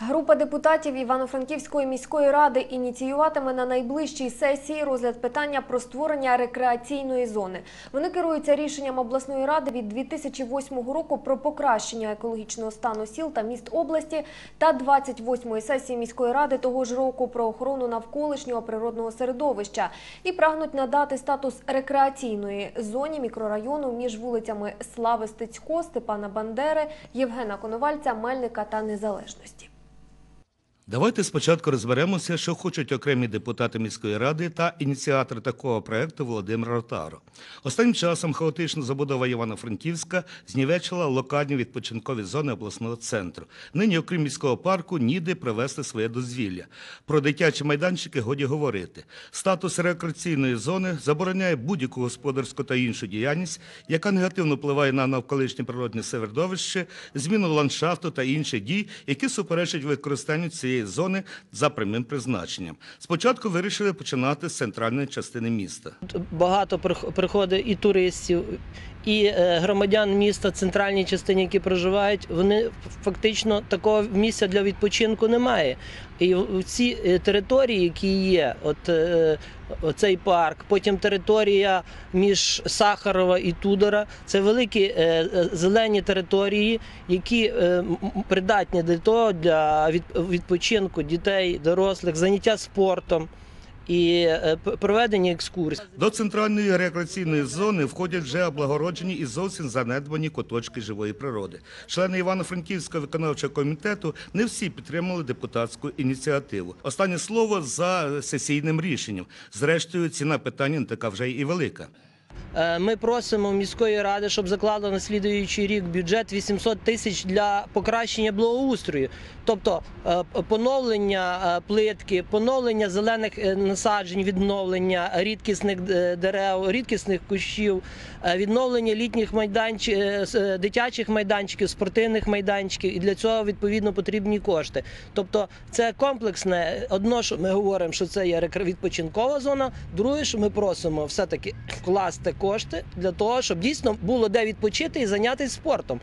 Група депутатів Івано-Франківської міської ради ініціюватиме на найближчій сесії розгляд питання про створення рекреаційної зони. Вони керуються рішенням обласної ради від 2008 року про покращення екологічного стану сіл та міст області та 28-ї сесії міської ради того ж року про охорону навколишнього природного середовища і прагнуть надати статус рекреаційної зоні мікрорайону між вулицями Слави Стецько, Степана Бандери, Євгена Коновальця, Мельника та Незалежності. Давайте спочатку розберемося, що хочуть окремі депутати міської ради та ініціатор такого проекту Володимир Ротаро. Останнім часом хаотична забудова Івано-Франківська знівечила локальні відпочинкові зони обласного центру. Нині, окрім міського парку, ніде провести своє дозвілля. Про дитячі майданчики годі говорити. Статус рекреаційної зони забороняє будь-яку господарську та іншу діяльність, яка негативно впливає на навколишнє природне середовище, зміну ландшафту та інші дії, які суперечать використанню цієї зони за прямим призначенням. Спочатку вирішили починати з центральної частини міста. Багато прих- приходить і туристів, і е, громадян міста центральній частині, які проживають, вони фактично такого місця для відпочинку немає. І ці е, території, які є, от е, цей парк, потім територія між Сахарова і Тудора, це великі зелені території, які придатні для того для відпочинку дітей, дорослих, заняття спортом і е, проведення екскурсій. До центральної рекреаційної зони входять вже облагороджені і зовсім занедбані куточки живої природи. Члени Івано-Франківського виконавчого комітету не всі підтримали депутатську ініціативу. Останнє слово за сесійним рішенням. Зрештою, ціна питання не така вже і велика. Е, Ми просимо міської ради, щоб заклали на слідуючий рік бюджет 800 тисяч для покращення благоустрою, тобто е, поновлення е, плитки, поновлення зелених насаджень, відновлення рідкісних дерев, рідкісних кущів, відновлення літніх майданчиків, дитячих майданчиків, спортивних майданчиків. І для цього відповідно потрібні кошти. Тобто, це комплексне. Одно, що ми говоримо, що це є відпочинкова зона. Друге, що ми просимо все таки вкласти кошти для того, щоб дійсно було де відпочити і зайнятися спортом.